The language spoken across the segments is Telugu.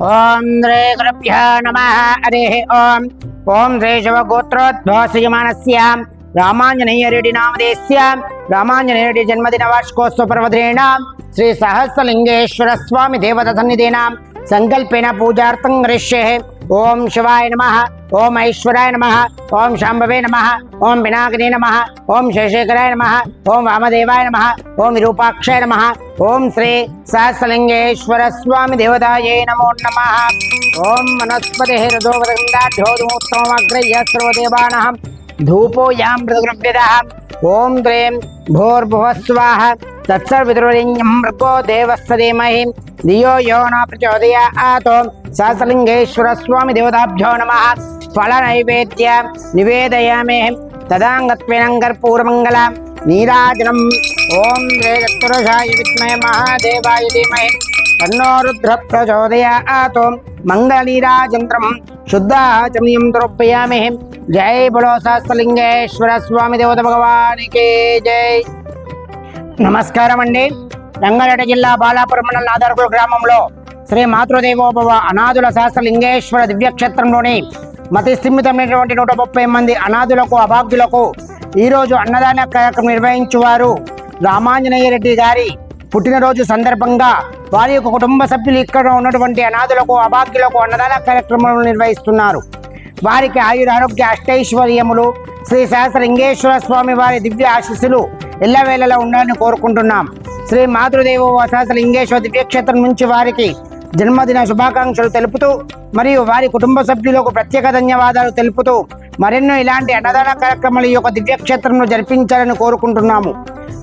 ఓం శ్రీ గురుభ్యో నమ. హరి ఓం. ఓం శ్రీ శివగోత్రోద్భవసయమానస్య రామాంజనేయరెడ్డి నామదేశ్య రామాంజనేయరెడ్డి జన్మదిన వార్షికోత్సవ పర్వదినేన. శ్రీ సహస్రలింగేశ్వర స్వామి దేవత సన్నిధేన. संकल्पेन पूजार्थं गृह्येः ओम शिवाय नमः, ओम ऐश्वराय नमः, ओम शांभवे नमः, ओम विनाग्ने नमः, ओम शशिखराय नमः, ओम वामदेवाय नमः, ओम विरूपाक्षाय नमः, ओम श्री सहस्रलिंगेश्वर स्वामी देवताये नमो नमः। ओम वनस्पति हृदोवृंदाढ्योदोत्तमग्रह्य सर्वदेवानां धूपो यां मृदुगृभ्यदः ओम द्रेम भोर्भुवः स्वाहा। तत्सर्वितुर्यं मृगो देवस्य धीमहि धियो यो न प्रचोदयात् सहस्रलिङ्गेश्वरस्वामिदेवताभ्यो नमः। फलनैवेद्य निवेदयामि। तदाङ्गत्विनङ्गर्पूरमङ्गल। नीराजनम् ॐ वेदत्पुरुषाय विद्महे महादेवाय धीमहि। तन्नो रुद्रः प्रचोदयात् मङ्गलनीराजन्त्रं शुद्धाचमयं तरोपयामि। जय बोलो सहस्रलिङ्गेश्वर स्वामी देवता भगवान के जय। నమస్కారం అండి రంగారెడ్డి జిల్లా బాలాపురం మండలం నాదార్పూర్ గ్రామంలో శ్రీ మాతృదేవోభవ అనాథుల లింగేశ్వర దివ్యక్షేత్రంలోని మతి స్థిమితమైనటువంటి నూట ముప్పై మంది అనాథులకు అభాగ్యులకు ఈరోజు అన్నదాన కార్యక్రమం నిర్వహించువారు రామాంజనేయ రెడ్డి గారి పుట్టినరోజు సందర్భంగా వారి యొక్క కుటుంబ సభ్యులు ఇక్కడ ఉన్నటువంటి అనాథులకు అభాగ్యులకు అన్నదాన కార్యక్రమం నిర్వహిస్తున్నారు. వారికి ఆయుర ఆరోగ్య అష్టైశ్వర్యములు శ్రీ సహస్రలింగేశ్వర స్వామి వారి దివ్య ఆశీస్సులు ఎల్లవేళలా ఉండాలని కోరుకుంటున్నాం. శ్రీ మాతృదేవో సహస్రలింగేశ్వర దివ్యక్షేత్రం నుంచి వారికి జన్మదిన శుభాకాంక్షలు తెలుపుతూ మరియు వారి కుటుంబ సభ్యులకు ప్రత్యేక ధన్యవాదాలు తెలుపుతూ మరెన్నో ఇలాంటి అన్నదాన కార్యక్రమాలు ఈ యొక్క దివ్యక్షేత్రంలో జరిపించాలని కోరుకుంటున్నాము.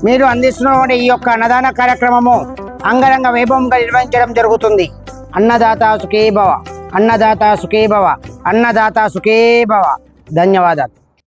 మీరు అందిస్తున్నటువంటి ఈ యొక్క అన్నదాన కార్యక్రమము అంగరంగ వైభవంగా నిర్వహించడం జరుగుతుంది. అన్నదాత సుఖేభవ అన్నదాత సుఖేభవ అన్నదాత సుఖేభవ ధన్యవాదాలు.